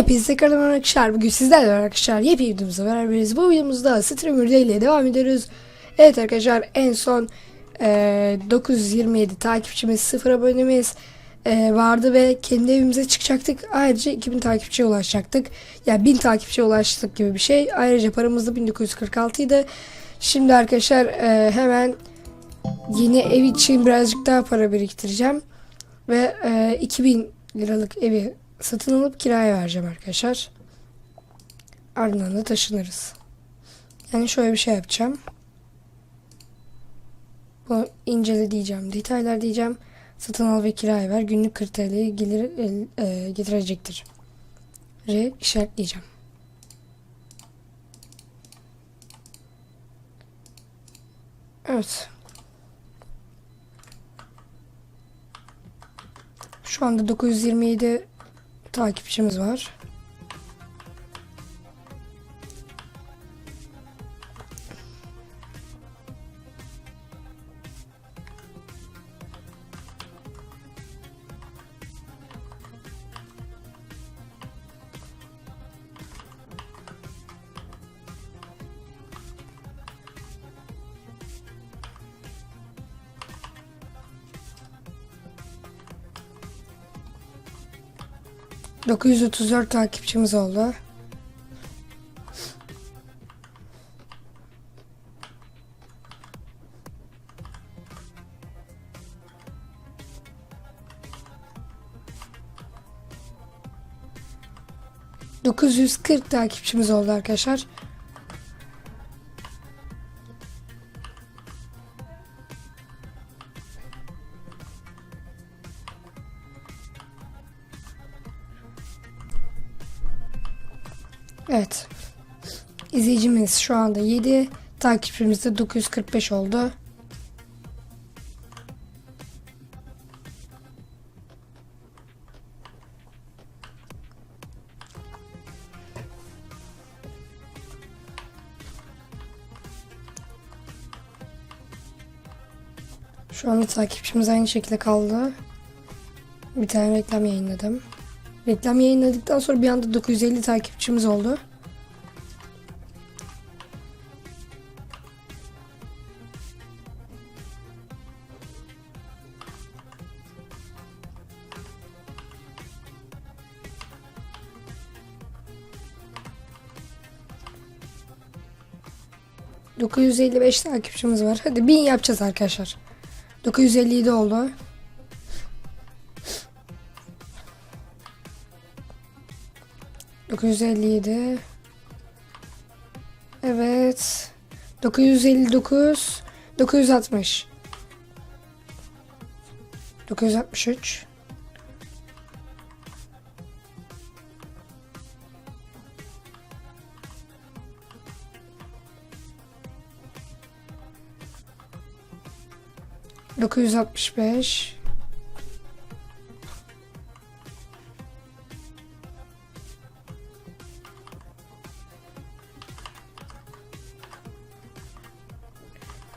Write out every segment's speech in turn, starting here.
Hepinize merhaba arkadaşlar. Bugün sizlerle arkadaşlar yepyeni videomuzla beraberiz. Bu videomuzda Streamer ile devam ediyoruz. Evet arkadaşlar en son e, 927 takipçimiz 0 abonemiz e, vardı ve kendi evimize çıkacaktık. Ayrıca 2000 takipçiye ulaşacaktık. Yani 1000 takipçiye ulaştık gibi bir şey. Ayrıca paramız da 1946 idi. Şimdi arkadaşlar e, hemen yeni ev için birazcık daha para biriktireceğim. Ve e, 2000 liralık evi satın alıp kiraya vereceğim arkadaşlar. Ardından da taşınırız. Yani şöyle bir şey yapacağım. Bu incele diyeceğim. Detaylar diyeceğim. Satın al ve kiraya ver. Günlük 40 TL'yi gelir, el- e, getirecektir. R işaretleyeceğim. Evet. Şu anda 927 takipçimiz var. ...934 takipçimiz oldu. ...940 takipçimiz oldu arkadaşlar. İzleyicimiz şu anda 7. Takipçimiz de 945 oldu. Şu anda takipçimiz aynı şekilde kaldı. Bir tane reklam yayınladım. Reklam yayınladıktan sonra bir anda 950 takipçimiz oldu. ...955 takipçimiz var. Hadi 1000 yapacağız arkadaşlar. 957 oldu. Dokuz elli yedi. Evet. Dokuz yüz elli dokuz. Dokuz yüz altmış. Dokuz yüz altmış üç. Dokuz yüz altmış beş.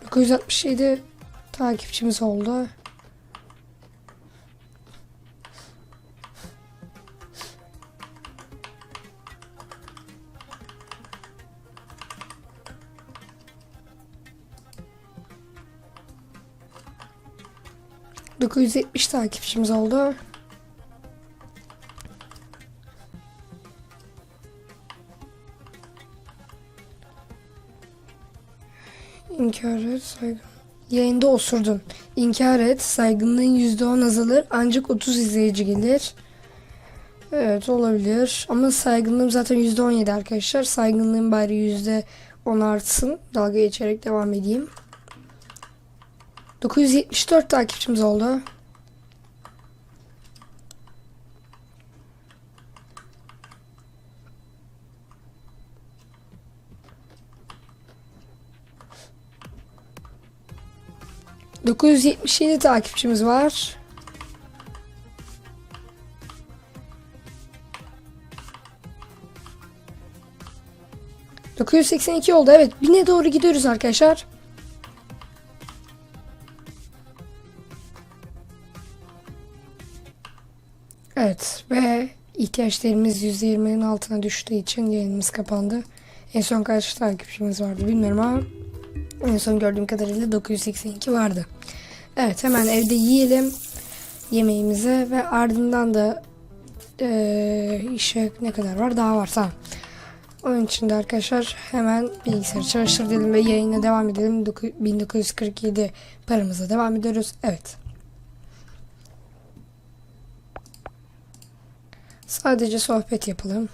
Dokuz yüz altmış yedi takipçimiz oldu. Dokuz yüz yetmiş takipçimiz oldu. İnkar et, saygın. Yayında osurdun. İnkar et, saygınlığın %10 azalır ancak 30 izleyici gelir. Evet olabilir ama saygınlığım zaten %17 arkadaşlar. Saygınlığım bari %10 artsın. Dalga geçerek devam edeyim. 974 takipçimiz oldu. ...977 takipçimiz var. ...982 oldu evet. Bine doğru gidiyoruz arkadaşlar. Evet ve ihtiyaç değerimiz %20'nin altına düştüğü için yayınımız kapandı. En son kaç takipçimiz vardı bilmiyorum ama en son gördüğüm kadarıyla 982 vardı. Evet hemen evde yiyelim yemeğimizi ve ardından da eee işe ne kadar var daha var tamam. Onun için de arkadaşlar hemen bilgisayarı çalıştır dedim ve yayına devam edelim. Doku- 1947 paramıza devam ediyoruz. Evet. Sadece sohbet yapalım.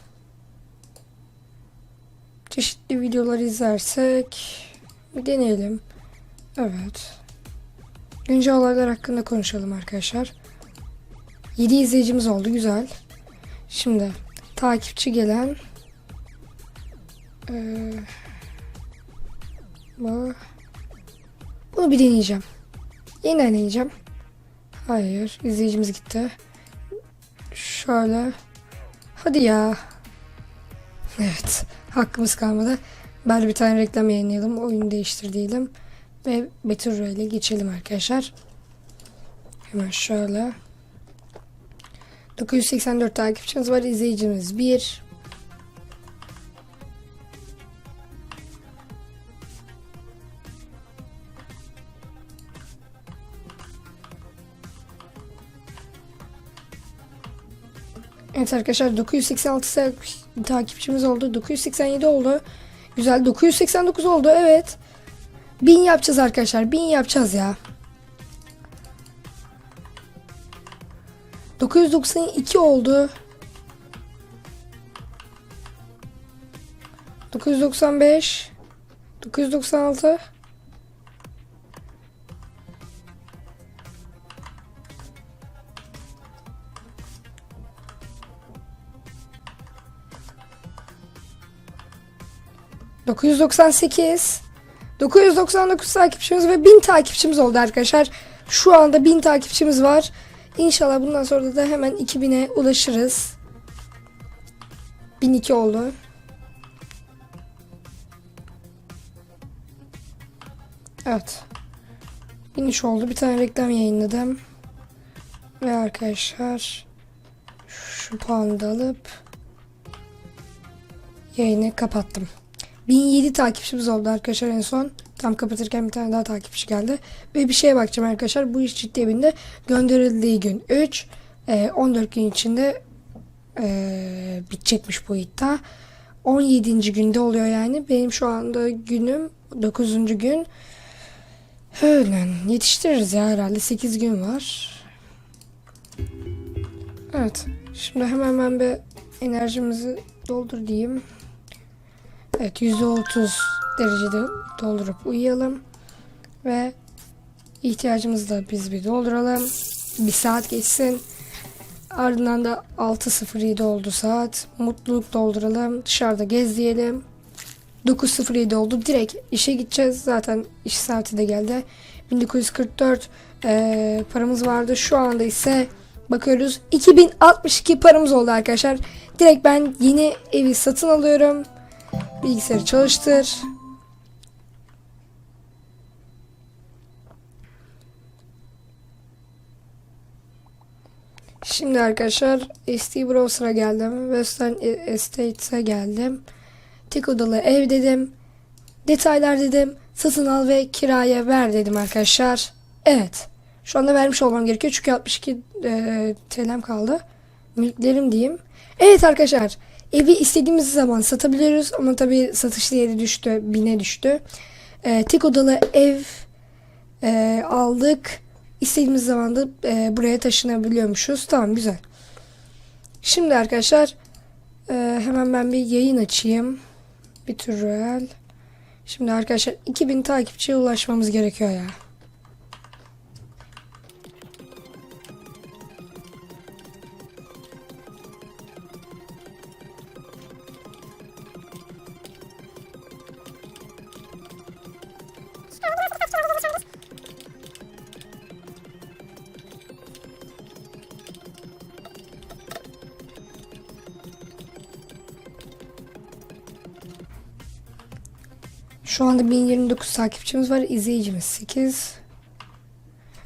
Çeşitli videolar izlersek bir deneyelim. Evet. Güncel olaylar hakkında konuşalım arkadaşlar. 7 izleyicimiz oldu. Güzel. Şimdi takipçi gelen ee, bu. Bunu bir deneyeceğim. Yeniden deneyeceğim. Hayır. izleyicimiz gitti. Şöyle. Hadi ya. Evet. Hakkımız kalmadı. Bari bir tane reklam yayınlayalım. Oyunu değiştir diyelim. Ve Betül ile geçelim arkadaşlar. Hemen şöyle. 984 takipçimiz var. izleyicimiz 1. Evet arkadaşlar 986 ta- takipçimiz oldu. 987 oldu. Güzel 989 oldu evet. 1000 yapacağız arkadaşlar. 1000 yapacağız ya. 992 oldu. 995 996 998 999 takipçimiz ve 1000 takipçimiz oldu arkadaşlar. Şu anda 1000 takipçimiz var. İnşallah bundan sonra da hemen 2000'e ulaşırız. 1002 oldu. Evet. 1003 oldu. Bir tane reklam yayınladım. Ve arkadaşlar şu puanı da alıp yayını kapattım. 1007 takipçimiz oldu arkadaşlar en son. Tam kapatırken bir tane daha takipçi geldi. Ve bir şeye bakacağım arkadaşlar. Bu iş ciddi evinde gönderildiği gün 3. e, 14 gün içinde e, bitecekmiş bu iddia. 17. günde oluyor yani. Benim şu anda günüm 9. gün. Öyle yetiştiririz ya herhalde 8 gün var. Evet. Şimdi hemen ben bir enerjimizi doldur diyeyim. Evet %30 derecede doldurup uyuyalım. Ve ihtiyacımızı da biz bir dolduralım. Bir saat geçsin. Ardından da 6.07 oldu saat. Mutluluk dolduralım. Dışarıda gez diyelim. 9.07 oldu. Direkt işe gideceğiz. Zaten iş saati de geldi. 1944 eee, paramız vardı. Şu anda ise bakıyoruz 2062 paramız oldu arkadaşlar. Direkt ben yeni evi satın alıyorum. Bilgisayarı çalıştır. Şimdi arkadaşlar SD Browser'a geldim. Western Estate'e geldim. Tek odalı ev dedim. Detaylar dedim. Satın al ve kiraya ver dedim arkadaşlar. Evet. Şu anda vermiş olmam gerekiyor. Çünkü 62 e, TL'm kaldı. Mülklerim diyeyim. Evet arkadaşlar. Evi istediğimiz zaman satabiliyoruz. Ama tabii satış değeri düştü. Bine düştü. E, tek odalı ev e, aldık. İstediğimiz zaman da e, buraya taşınabiliyormuşuz. Tamam güzel. Şimdi arkadaşlar e, hemen ben bir yayın açayım. Bir türel. Şimdi arkadaşlar 2000 takipçiye ulaşmamız gerekiyor ya. Şu anda 1029 takipçimiz var. izleyicimiz 8.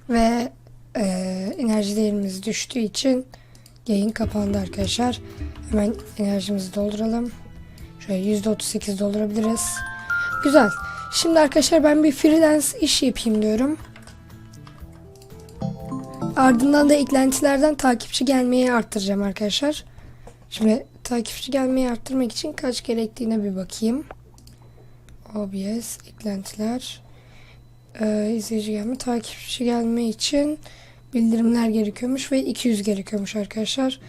Ve e, enerji değerimiz düştüğü için Yayın kapandı arkadaşlar. Hemen enerjimizi dolduralım. Şöyle %38 doldurabiliriz. Güzel. Şimdi arkadaşlar ben bir freelance iş yapayım diyorum. Ardından da eklentilerden takipçi gelmeyi arttıracağım arkadaşlar. Şimdi takipçi gelmeyi arttırmak için kaç gerektiğine bir bakayım. OBS, eklentiler, ee, izleyici gelme, takipçi gelme için bildirimler gerekiyormuş ve 200 gerekiyormuş arkadaşlar.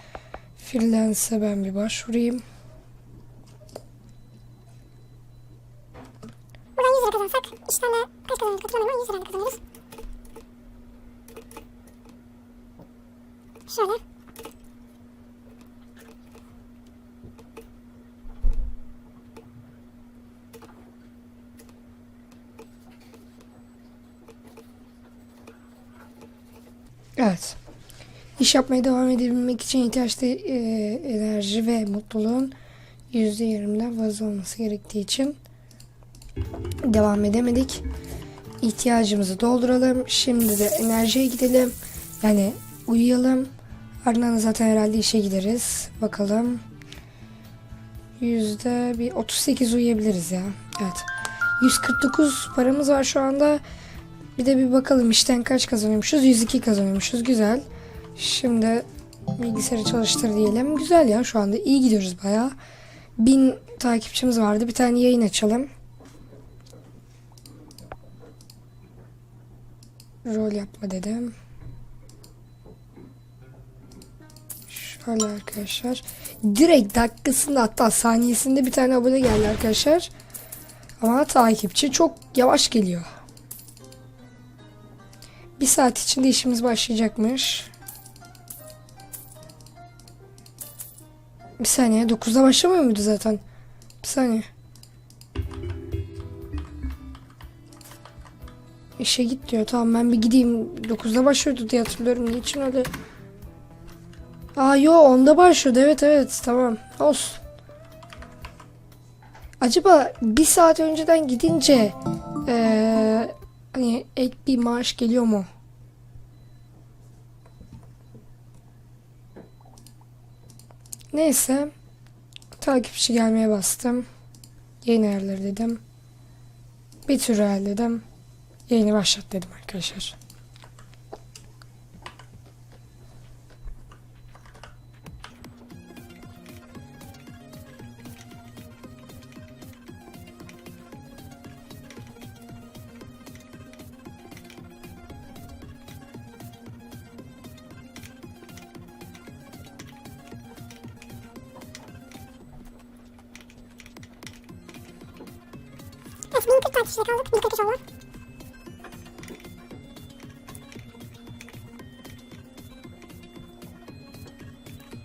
Freelance'e ben bir başvurayım. Buradan 100 lira kazansak işten de kaç kazanıyoruz hatırlamıyorum ama 100 lira da kazanıyoruz. Şöyle. Evet. Yapmaya devam edebilmek için ihtiyaçta e, enerji ve mutluluğun %20'den fazla olması gerektiği için devam edemedik. İhtiyacımızı dolduralım. Şimdi de enerjiye gidelim. Yani uyuyalım. Ardından da zaten herhalde işe gideriz. Bakalım. Yüzde bir 38 uyuyabiliriz ya. Evet. 149 paramız var şu anda. Bir de bir bakalım işten kaç kazanıyormuşuz? 102 kazanıyormuşuz. Güzel. Şimdi bilgisayarı çalıştır diyelim. Güzel ya şu anda iyi gidiyoruz baya. 1000 takipçimiz vardı. Bir tane yayın açalım. Rol yapma dedim. Şöyle arkadaşlar. Direkt dakikasında hatta saniyesinde bir tane abone geldi arkadaşlar. Ama takipçi çok yavaş geliyor. Bir saat içinde işimiz başlayacakmış. Bir saniye. 9'da başlamıyor muydu zaten? Bir saniye. İşe git diyor. Tamam ben bir gideyim. 9'da başlıyordu diye hatırlıyorum. Niçin öyle? Aa yo 10'da başlıyordu. Evet evet tamam. Olsun. Acaba bir saat önceden gidince eee hani ek bir maaş geliyor mu? Neyse. Takipçi gelmeye bastım. Yayın ayarları dedim. Bir tür dedim. Yayını başlat dedim arkadaşlar.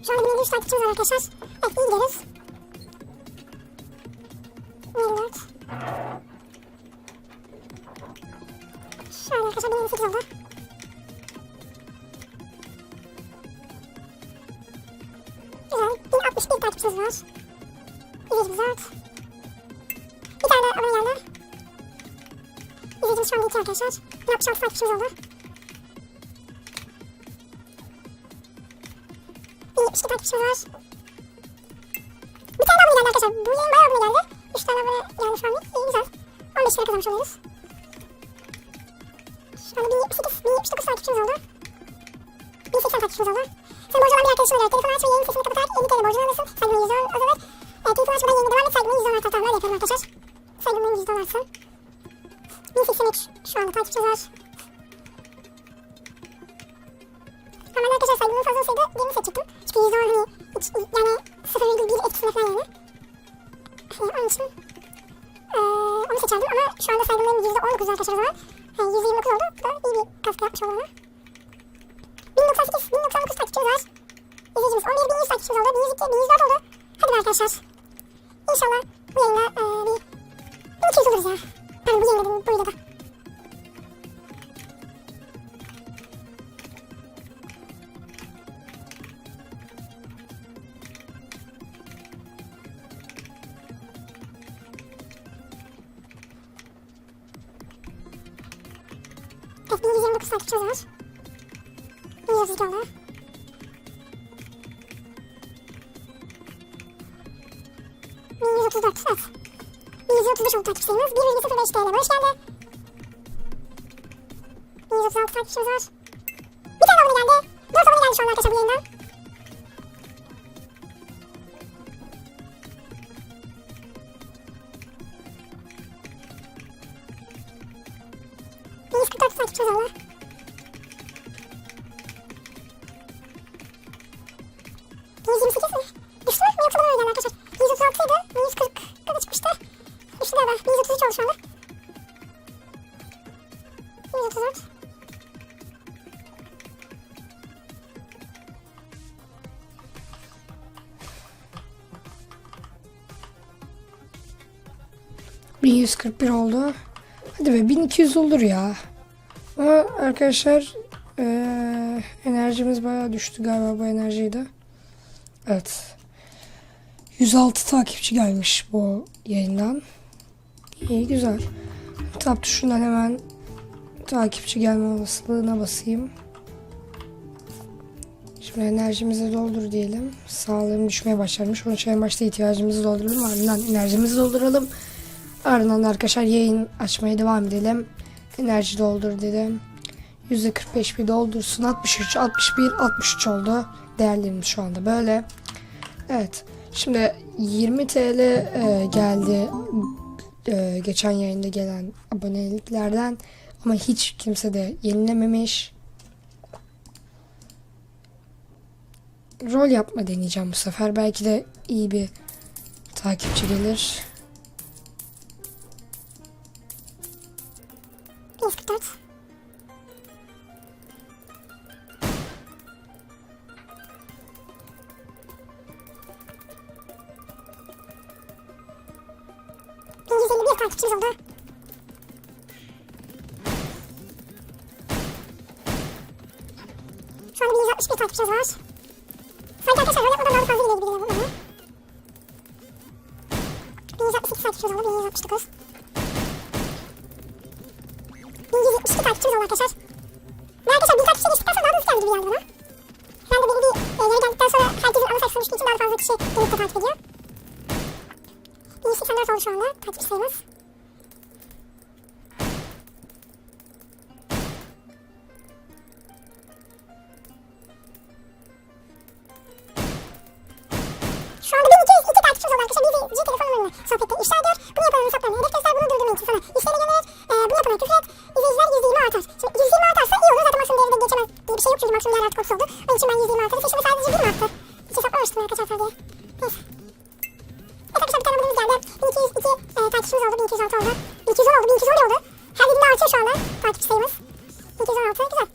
Şu anda 1053 takipçimiz var arkadaşlar. Evet iyi gidiyoruz. 1054. Şöyle arkadaşlar 1058 oldu. Güzel. 1061 takipçimiz var. 124. Bir tane daha abone geldi. İzleyicimiz şu anda iki arkadaşlar. 1066 takipçimiz oldu. 1072 takipçimiz var. Bir tane abone geldi arkadaşlar. Bu yayın bayağı abone geldi. 3 tane abone geldi şu anda. İyi güzel. 15 lira kazanmış oluyoruz. Şu anda 1078, 1079 takipçimiz oldu. 1080 takipçimiz oldu. Sen borcu olan bir arkadaşım olarak telefonu aç ve yayın Evet 1129 takipçimiz var. 132 oldu. Bir 134 evet. 135 oldu takipçimiz. 1,05 TL bağış geldi. 136 takipçimiz var. Bir tane abone geldi. 4 abone geldi şu an arkadaşlar bu yayından. Yüz kırk bir oldu. Hadi be 1200 olur ya. Ama arkadaşlar eee, enerjimiz bayağı düştü galiba bu enerjiydi. Evet. 106 takipçi gelmiş bu yayından. İyi güzel. Tap tuşundan hemen takipçi gelme olasılığına basayım. Şimdi enerjimizi doldur diyelim. Sağlığım düşmeye başlamış. Onun için en başta ihtiyacımızı dolduralım. Ardından enerjimizi dolduralım. Ardından da arkadaşlar yayın açmaya devam edelim. Enerji doldur dedim. %45 bir doldursun. 63, 61, 63 oldu. Değerlerimiz şu anda böyle. Evet. Şimdi 20 TL e, geldi e, geçen yayında gelen aboneliklerden ama hiç kimse de yenilememiş. Rol yapma deneyeceğim bu sefer. Belki de iyi bir takipçi gelir. 144. Bir yüz elli bir takipçimiz oldu. Şu anda bir yüz altmış bir takipçimiz var. Sanki arkadaşlar rol yapmadan daha fazla bile gidiyor bu bana. Bir yüz altmış sekiz takipçimiz oldu. Bir yüz altmış dokuz. 1172 takipçimiz oldu arkadaşlar. Ve arkadaşlar bir takipçi geçtikten sonra daha da hızlı geldi gibi geldi bana. Herhalde benim bir e, yere geldikten sonra herkesin ana sayfasına düştüğü için daha fazla kişi gelip de takip ediyor. 184 oldu şu anda takipçi sayımız. Şu anda takipçi sayımız. 1216 güzel.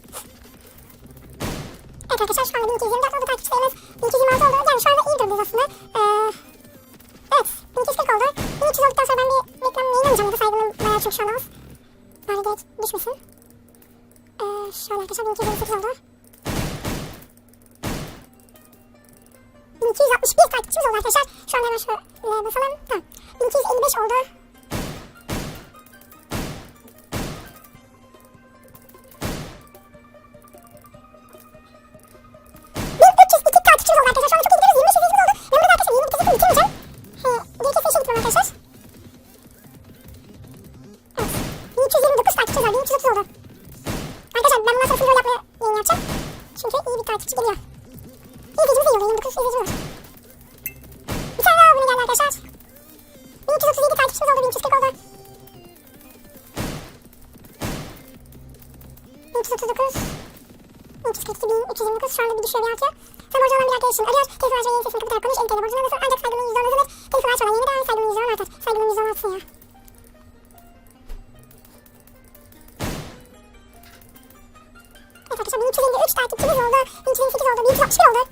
Evet arkadaşlar şu anda 1224 oldu takipçi sayımız. 1226 oldu. Yani şu anda iyi durumdayız aslında. Ee, evet 1240 oldu. 1300 olduktan sonra ben bir reklam yayınlamayacağım. Ya da saygımın bayağı çok şu anda az. Bari direkt düşmesin. Ee, an arkadaşlar 1228 oldu. 1261 takipçimiz oldu arkadaşlar. Şu anda hemen şöyle basalım. Tamam. 1255 oldu. Geliyor. İzleyicimiz iyi oldu. 29 izleyicimiz var. Bir tane daha abone geldi arkadaşlar. 1337 takipçimiz oldu. 1340 oldu. 1339 342 329 şu anda bir düşüyor bir artıyor. Sen borcu olan bir arkadaşın arıyor. Telefon aç ve yayın sesini kapatarak konuş. 50 TL borcunu alırsın. Ancak saygının %10 azalır. Telefon aç olan yeni daha saygının %10 artar. Saygının %10 artsın ya. 1208 oldu. 1261 oldu.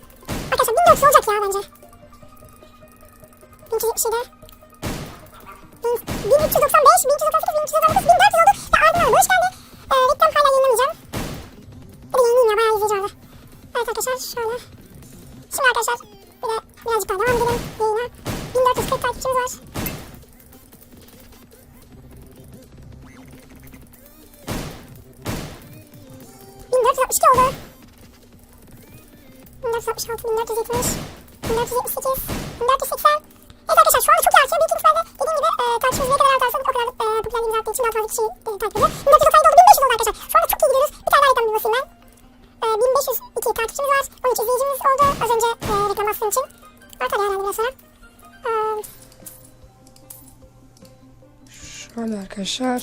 Arkadaşlar 1400 olacak ya bence. 1277 1395, 1398, 1399, 1400 oldu. Ve ardından boş geldi. Ee, reklam hala yayınlamayacağım. Hadi yayınlayayım ya bayağı izleyici oldu. Evet arkadaşlar şöyle. Şimdi arkadaşlar bir de birazcık daha devam edelim yayına. 1440 takipçimiz var. 1466, 1470, 1478, 1480. Evet arkadaşlar şu anda çok iyi artıyor. Breaking Bad'de dediğim gibi e, takipçimiz ne kadar artarsa o kadar e, popülerliğimiz arttığı için daha fazla kişi e, takip ediyor. 1497 oldu, 1500 oldu arkadaşlar. Şu anda çok iyi gidiyoruz. Bir tane reklam basayım ben. E, 1502 takipçimiz var, 13 izleyicimiz oldu. Az önce e, reklam bastığım için. Artar herhalde biraz sonra. E, şu anda arkadaşlar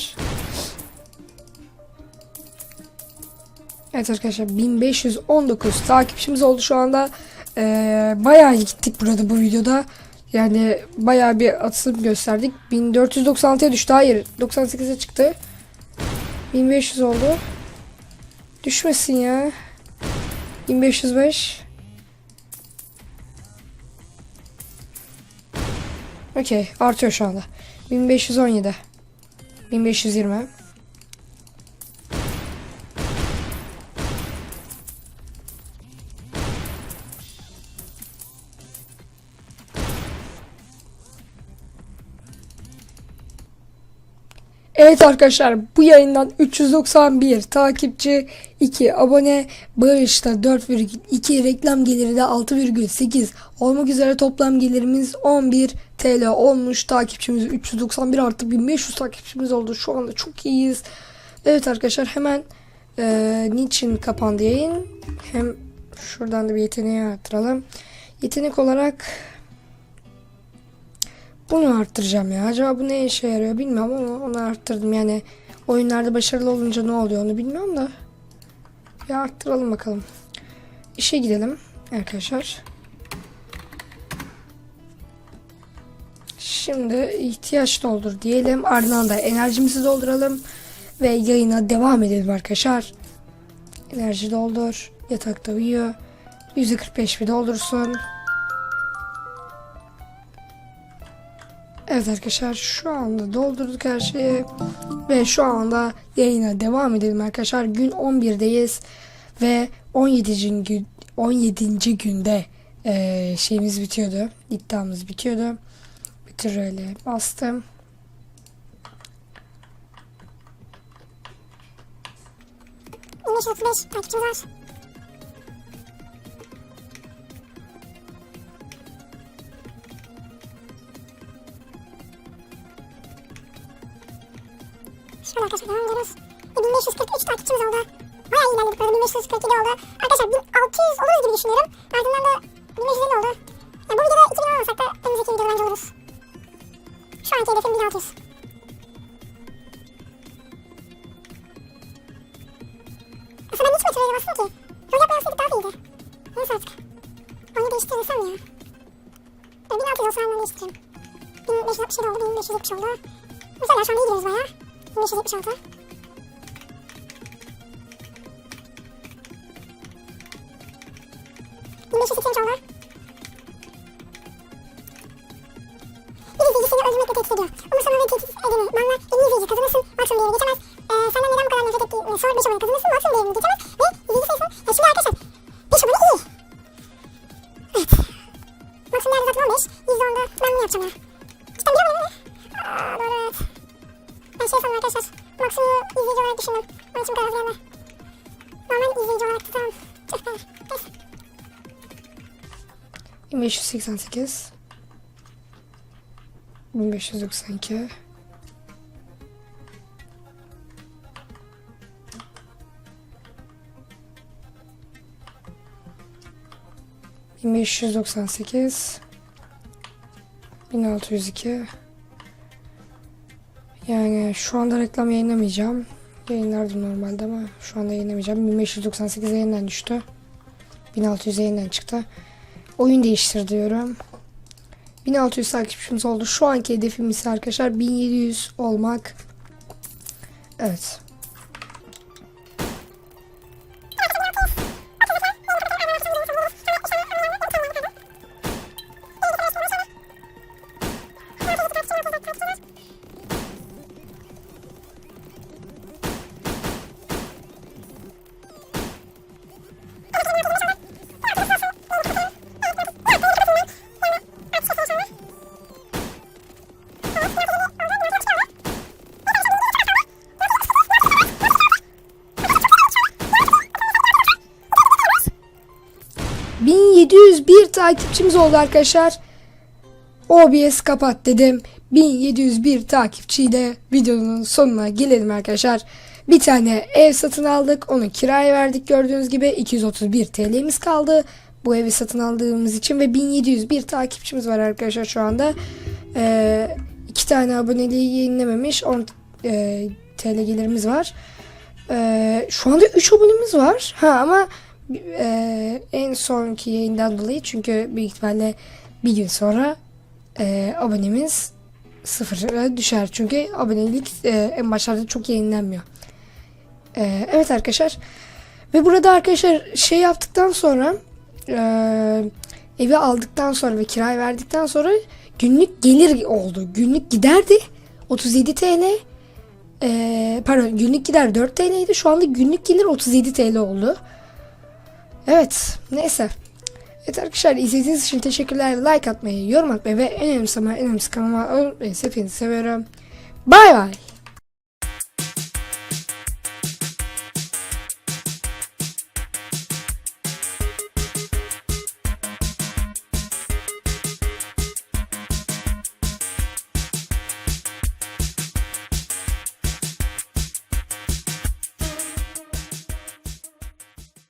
Evet arkadaşlar 1519 takipçimiz oldu şu anda. Ee, bayağı gittik burada bu videoda. Yani bayağı bir atılım gösterdik. 1496'ya düştü. Hayır 98'e çıktı. 1500 oldu. Düşmesin ya. 1505. Okey artıyor şu anda. 1517. 1520. Evet arkadaşlar bu yayından 391 takipçi 2 abone bağışta 4,2 reklam geliri de 6,8 olmak üzere toplam gelirimiz 11 TL olmuş takipçimiz 391 artı 1500 takipçimiz oldu şu anda çok iyiyiz. Evet arkadaşlar hemen eee, niçin kapandı yayın hem şuradan da bir yeteneği arttıralım. Yetenek olarak bunu arttıracağım ya. Acaba bu ne işe yarıyor bilmiyorum ama onu arttırdım. Yani oyunlarda başarılı olunca ne oluyor onu bilmiyorum da. Bir arttıralım bakalım. İşe gidelim arkadaşlar. Şimdi ihtiyaç doldur diyelim. Ardından da enerjimizi dolduralım. Ve yayına devam edelim arkadaşlar. Enerji doldur. Yatakta uyuyor. %45 bir doldursun. Evet arkadaşlar şu anda doldurduk her şeyi ve şu anda yayına devam edelim arkadaşlar. Gün 11'deyiz ve 17. gün 17. günde eee, şeyimiz bitiyordu. İddiamız bitiyordu. Bitir öyle bastım. Otuz beş takipçimiz var. Şöyle arkadaşlar devam ediyoruz. E, 1543 takipçimiz oldu. Bayağı iyi ilerledik burada 1547 oldu. Arkadaşlar 1600 oluruz gibi düşünüyorum. Ardından da 1550 oldu. Yani bu videoda 2000 olmasak da önümüzdeki videoda bence oluruz. Şu anki hedefim 1600. Aslında ben hiç motoraya bastım ki. Rol yapma yapsaydık daha iyiydi. Neyse artık. Onu değiştirirsem ya. E, 1600 olsa hemen değiştiririm. 1567 oldu, 1570 oldu. Mesela şu an iyi gidiyoruz bayağı. 1576. Bin beş yüz seksen oldu. 1588 1592 1598 1602 Yani şu anda reklam yayınlamayacağım. Yayınlardım normalde ama şu anda yayınlamayacağım. 1598 yayından düştü. 1600 yayından çıktı. Oyun değiştir diyorum. 1600 takipçimiz oldu. Şu anki hedefimiz arkadaşlar 1700 olmak. Evet. Takipçimiz oldu arkadaşlar. OBS kapat dedim. 1701 takipçiyle videonun sonuna gelelim arkadaşlar. Bir tane ev satın aldık. Onu kiraya verdik gördüğünüz gibi. 231 TL'miz kaldı. Bu evi satın aldığımız için ve 1701 takipçimiz var arkadaşlar şu anda. Ee, iki tane aboneliği yayınlamamış. 10 e, TL gelirimiz var. Ee, şu anda 3 abonemiz var. Ha ama e, en sonki yayından dolayı çünkü büyük ihtimalle bir gün sonra e, abonemiz sıfıra düşer. Çünkü abonelik e, en başlarda çok yayınlanmıyor. E, evet arkadaşlar. Ve burada arkadaşlar şey yaptıktan sonra e, evi aldıktan sonra ve kiraya verdikten sonra günlük gelir oldu. Günlük giderdi 37 TL. E, pardon günlük gider 4 TL'ydi. Şu anda günlük gelir 37 TL oldu. Evet neyse. Evet arkadaşlar izlediğiniz için teşekkürler. Like atmayı, yorum atmayı ve en önemlisi ama en önemlisi kanalıma abone olmayı hepinizi seviyorum. Bay bay.